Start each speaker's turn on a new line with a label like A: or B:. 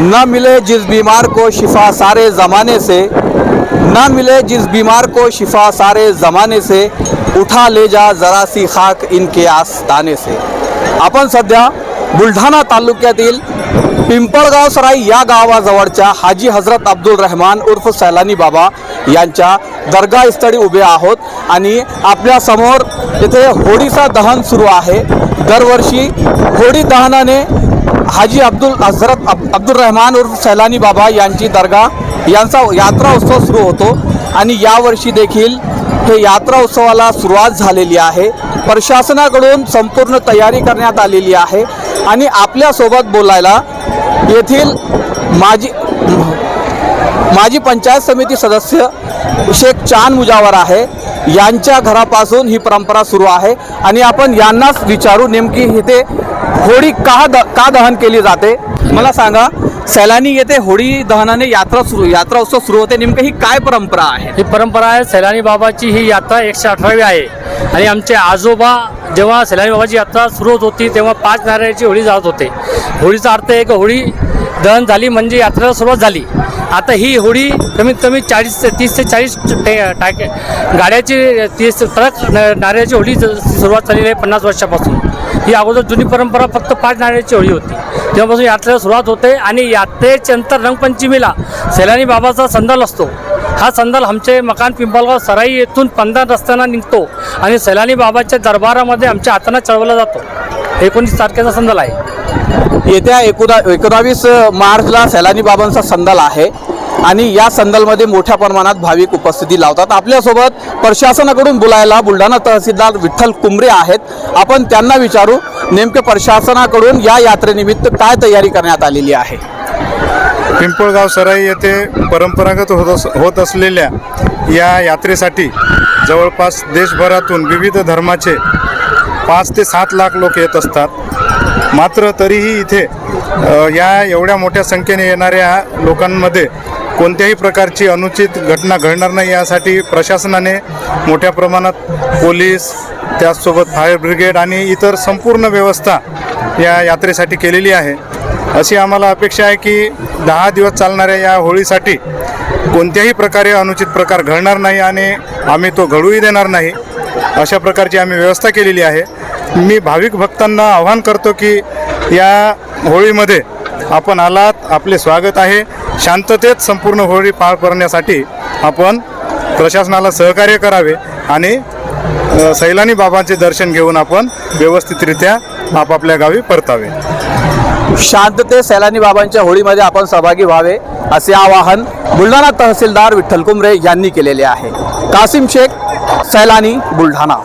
A: न मिले जिस बीमार को शिफा सारे ज़माने से न मिले जिस बीमार को शिफा सारे ज़माने से उठा ले जा जरा सी खाक इनके आस्ताने से। आपण सध्या बुलढाणा तालुक्यातील पिंपळगाव सराई या गावाजवळच्या हाजी हजरत अब्दुल रहमान उर्फ सैलानी बाबा यांच्या दर्गा स्थळी उभे आहोत आणि आपल्यासमोर इथे होडीचा दहन सुरू आहे. दरवर्षी होडी दहनाने हाजी अब्दुल हजरत अब अब्दुल रहमान उर्फ सैलानी बाबा यांची दर्गा यांचा यात्रा उत्सव सुरू होतो आणि यावर्षी देखील हे यात्रा उत्सवाला सुरुवात झालेली आहे. प्रशासनाकडून संपूर्ण तयारी करण्यात आलेली आहे आणि आपल्यासोबत बोलायला येथील माजी माजी पंचायत समिती सदस्य शेख चांद मुजावर आहे. यांच्या घरापासून ही परंपरा सुरू आहे आणि आपण यांनाच विचारू नेमकी इथे होळी का द का दहन केली जाते? मला सांगा सैलानी येथे होळी दहनाने यात्रा सुरू यात्रा उत्सव सुरू होते. नेमकं ही काय परंपरा आहे?
B: ही परंपरा आहे सैलानी बाबाची ही यात्रा एकशे अठरावी आहे. आणि आमचे आजोबा जेव्हा सैलानी बाबाची यात्रा सुरू होत होती तेव्हा पाच नारळाची होळी जात होते. होळीचा अर्थ एक होळी दहन झाली म्हणजे यात्रेला सुरुवात झाली. आता ही होळी कमीत कमी चाळीस ते तीस ते चाळीस टाके गाड्याची तीस ट्रक न- नारळाची होळी सुरुवात झालेली आहे पन्नास वर्षापासून. ही अगोदर जुनी परंपरा फक्त पाच नाण्याची होळी होती. तेव्हापासून यात्रेला सुरुवात होते आणि यात्रेच्यानंतर रंगपंचमीला सैलानी बाबाचा संदल असतो. हा संदल आमचे मकान पिंपळगाव सराई येथून पंधरा रस्त्यांना निघतो आणि सैलानी बाबाच्या दरबारामध्ये आमच्या हातानं चळवला जातो. एकोणीस तारखेचा संदल आहे.
A: येत्या एकोणा एकोणावीस मार्चला सैलानी बाबांचा संदल आहे. आणि या संदलमध्ये मोठ्या प्रमाणात भाविक उपस्थिती लावतात. आपल्यासोबत प्रशासनाकडून बोलायला बुलढाणा तहसीलदार विठ्ठल कुंबरे आहेत. आपण त्यांना विचारू नेमके प्रशासनाकडून या यात्रेनिमित्त काय तयारी करण्यात आलेली आहे?
C: पिंपळगाव सराई येथे परंपरागत होत अस होत असलेल्या या यात्रेसाठी जवळपास देशभरातून विविध धर्माचे पाच ते सात लाख लोक येत असतात. मात्र तरीही इथे या एवढ्या मोठ्या संख्येने येणाऱ्या लोकांमध्ये कोणत्याही प्रकारची अनुचित घटना घडणार नाही यासाठी प्रशासनाने मोठ्या प्रमाणात पोलीस त्याचसोबत फायर ब्रिगेड आणि इतर संपूर्ण व्यवस्था या यात्रेसाठी केलेली आहे. अशी आम्हाला अपेक्षा आहे की दहा दिवस चालणाऱ्या या होळीसाठी कोणत्याही प्रकारे अनुचित प्रकार घडणार नाही आणि आम्ही तो घडूही देणार नाही अशा प्रकारची आम्ही व्यवस्था केलेली आहे. मी भाविक भक्तांना आव्हान करतो की या होळीमध्ये आपण आलात आपले स्वागत आहे. शांततेत संपूर्ण होळी पार करण्यासाठी आपण प्रशासनाला सहकार्य करावे आणि सैलानी बाबांचे दर्शन घेऊन आपण व्यवस्थितरित्या आपापल्या गावी परतावे.
A: शांतते सैलानी बाबांच्या होळीमध्ये आपण सहभागी व्हावे असे आवाहन बुलढाणा तहसीलदार विठ्ठल कुंबरे यांनी केलेले आहे. कासिम शेख सैलानी बुलढाणा.